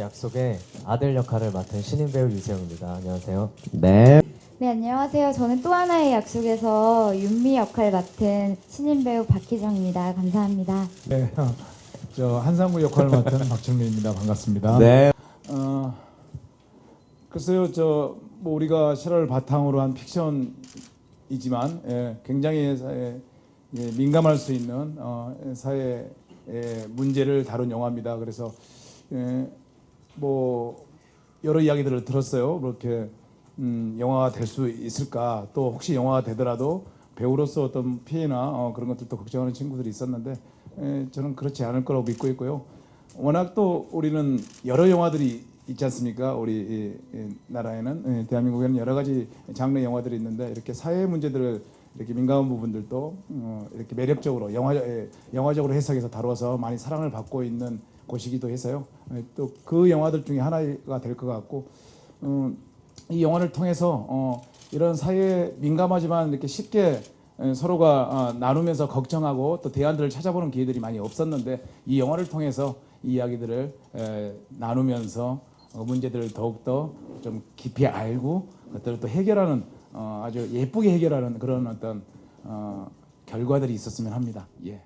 약속의 아들 역할을 맡은 신인 배우 유세영입니다. 안녕하세요. 네. 네, 안녕하세요. 저는 또 하나의 약속에서 윤미 역할 맡은 신인 배우 박희정입니다. 감사합니다. 네, 어, 저 한상구 역할을 맡은 박철민입니다. 반갑습니다. 네. 어, 글쎄요, 저 뭐 우리가 실화를 바탕으로 한 픽션이지만 예, 굉장히 사회, 예, 민감할 수 있는 어, 사회 의 문제를 다룬 영화입니다. 그래서 예, 뭐 여러 이야기들을 들었어요. 그렇게 음, 영화가 될 수 있을까? 또 혹시 영화가 되더라도 배우로서 어떤 피해나 어, 그런 것들도 걱정하는 친구들이 있었는데 에, 저는 그렇지 않을 거라고 믿고 있고요. 워낙 또 우리는 여러 영화들이 있지 않습니까? 우리 이, 이 나라에는 예, 대한민국에는 여러 가지 장르 영화들이 있는데 이렇게 사회 문제들을 이렇게 민감한 부분들도 어, 이렇게 매력적으로 영화 예, 영화적으로 해석해서 다뤄서 많이 사랑을 받고 있는 곳이기도 해서요. 또 그 영화들 중에 하나가 될 것 같고 음, 이 영화를 통해서 어, 이런 사회에 민감하지만 이렇게 쉽게 에, 서로가 어, 나누면서 걱정하고 또 대안들을 찾아보는 기회들이 많이 없었는데 이 영화를 통해서 이 이야기들을 에, 나누면서 어, 문제들을 더욱더 좀 깊이 알고 그것들을 또 해결하는 어, 아주 예쁘게 해결하는 그런 어떤 어, 결과들이 있었으면 합니다. 예.